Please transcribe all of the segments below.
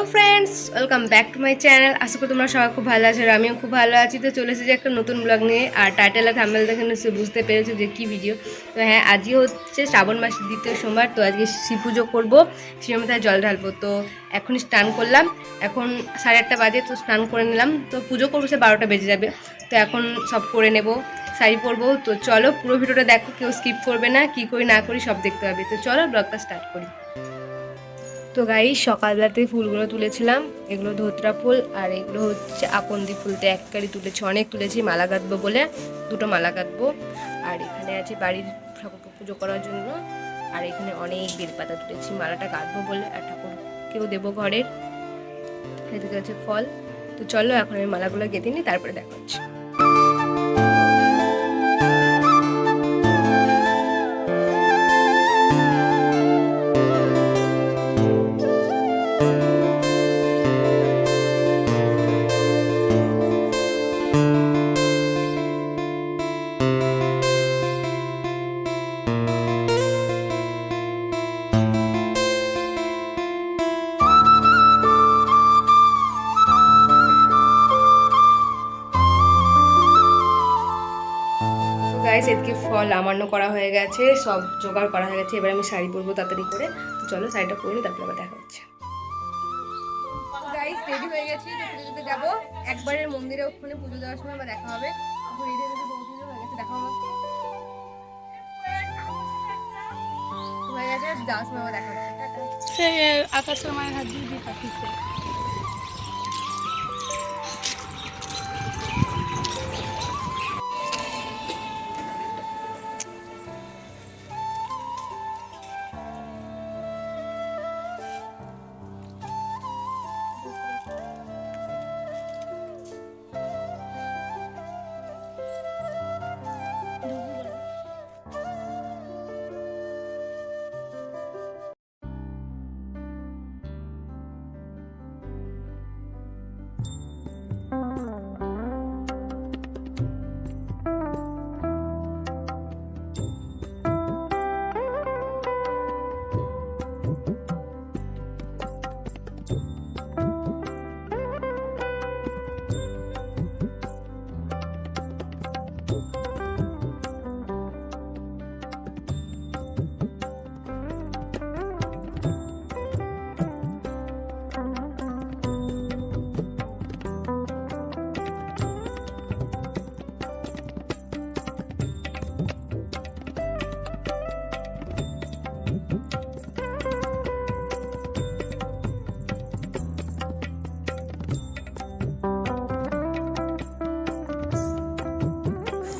Hello friends welcome back to my channel আশা করি তোমরা সবাই খুব ভালো আছো আর আমিও খুব ভালো আছি। তো চলে এসেছি একটা নতুন ব্লগ নিয়ে। আর টাইটেল আর থাম্বেল দেখে নিশ্চয়ই বুঝতে পেরেছ যে কী ভিডিও তো হ্যাঁ আজই হচ্ছে শ্রাবণ মাসের দ্বিতীয় সোমবার। তো আজকে শিব পুজো করব। শিবের মাথায় জল ঢালবো। তো এখন স্নান করলাম। এখন সাড়ে আটটা বাজে, তো স্নান করে নিলাম। তো পুজো করব, সে বারোটা বেজে যাবে। তো এখন সব করে নেব, শাড়ি পরবো। তো চলো পুরো ভিডিওটা দেখো, কেউ স্কিপ করবে না, কী করি না করি সব দেখতে হবে তো চলো ব্লগটা স্টার্ট করি। তো গাই সকালবেলাতে ফুলগুলো তুলেছিলাম। এগুলো ধোত্রা ফুল আর এগুলো হচ্ছে আপন্দি ফুল। তো এক কারি তুলেছি, অনেক তুলেছি, মালা গাঁথবো বলে দুটো মালা গাঁথবো। আর এখানে আছে বাড়ির ঠাকুরকে পুজো করার জন্য। আর এখানে অনেক বেলপাতা তুলেছি, মালাটা গাঁথবো বলে আর ঠাকুরকেও দেবো ঘরের। এদিকে আছে ফল। তো চলো এখন আমি মালাগুলো গেঁথে নিই, তারপরে দেখা হচ্ছে। গাইস এদিকে ফল আমান্য করা হয়ে গেছে সব জোগাড় করা হয়ে গেছে এবার আমি শাড়ি পরবো তাড়াতাড়ি করে। চলো শাড়িটা পরে নিই, তারপরে আবার দেখা হচ্ছে। গাইস রেডি হয়ে গেছি পুজো যাব। একবারের মন্দিরে ওখানে পুজো দেওয়ার সময় আবার দেখা হবে। এখন রেডি হয়ে গেছে হয়ে গেছে দেখা হবে সময় আবার দেখা হচ্ছে। আকাশের মায়ের হাত দিয়ে দিয়ে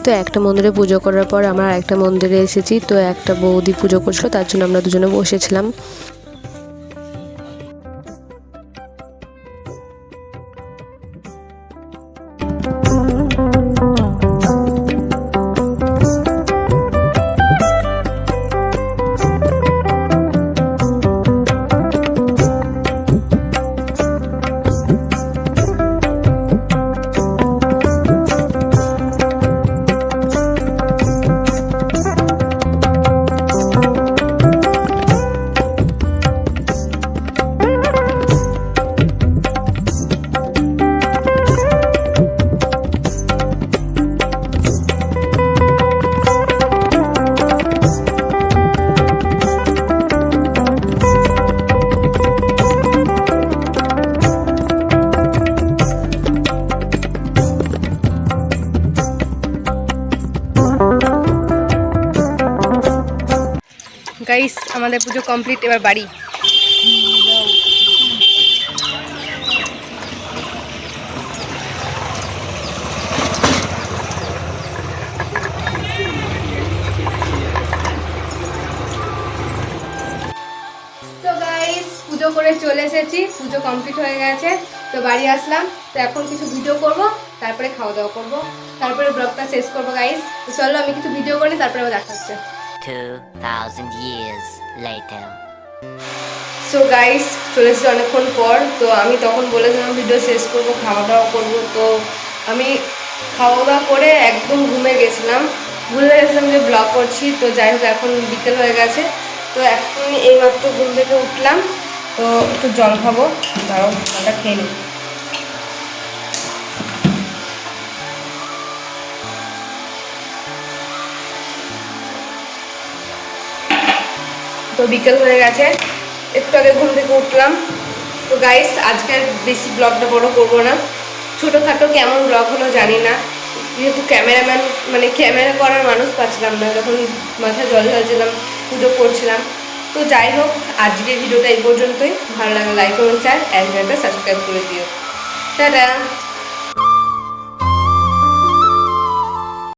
তো একটা মন্দিরে পুজো করার পর আমরা একটা মন্দিরে এসেছি, তো একটা বৌদি পুজো করছিল, তার জন্য আমরা দুজনে বসেছিলাম। গাইস আমাদের পুজো কমপ্লিট এবার বাড়ি। পুজো করে চলে এসেছি, পুজো কমপ্লিট হয়ে গেছে। তো বাড়ি আসলাম, তো এখন কিছু ভিডিও করব, তারপরে খাওয়া দাওয়া করব। তারপরে ব্লগটা শেষ করব গাইস তো চলো আমি কিছু ভিডিও করি তারপরে আবার দেখা হচ্ছে। 2,000 years later. সো গাইস চলে এসেছি অনেকক্ষণ পর তো আমি তখন বলেছিলাম ভিডিও শেষ করব খাওয়া দাওয়া করব তো আমি খাওয়া দাওয়া করে একদম ঘুমে গেছিলাম। ভুলে গেছিলাম যে ব্লগ করছি তো যাই হোক এখন বিকেল হয়ে গেছে। তো এখন এইমাত্র ঘুম থেকে উঠলাম তো একটু জল খাব জলটা খেয়ে নিই। তো বিকেল হয়ে গেছে। একটু আগে ঘুম থেকে উঠলাম। তো গাইস আজকে বেশি ব্লগটা বড় করব না। ছোটোখাটো কেমন ব্লগ হলো জানি না। যেহেতু ক্যামেরাম্যান মানে ক্যামেরা করার মানুষ পাচ্ছিলাম না। যখন মাথায় জল ঢালছিলাম পুজো করছিলাম। তো যাই হোক, আজকের ভিডিওটা এই পর্যন্তই। ভালো লাগলে লাইক করুন স্যার অ্যান্ড সাবস্ক্রাইব করে দিও। টাটা!